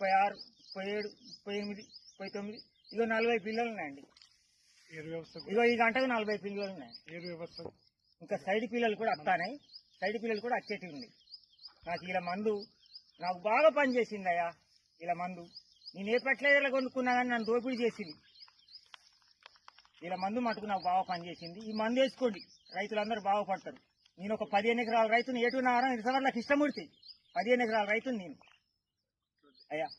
ముప్పై ఆరు ముప్పై ఏడు ముప్పై ఎనిమిది ముప్పై తొమ్మిది ఇగో నలభై పిల్లలు ఉన్నాయండి ఇగో ఈ గంటకు నలభై పిల్లలు ఉన్నాయి ఇంకా సైడ్ పిల్లలు కూడా వస్తానాయి సైడ్ పిల్లలు కూడా వచ్చేటివి ఉంది నాకు ఇలా మందు నాకు బాగా పనిచేసింది అయ్యా ఇలా మందు. నేను ఏ పెట్టలేదలా కొనుక్కున్నా కానీ నన్ను దోపిడీ చేసింది. ఇలా మందు మటుకు నాకు బాగా పనిచేసింది ఈ మందు వేసుకోండి. రైతులందరూ బాగుపడతారు. నేను ఒక పదిహేను ఎకరాల రైతుని ఏటున్నారా ఇంతవరకు నాకు ఇష్టమూర్తి పదిహేను ఎకరాల రైతుని నేను. Yeah.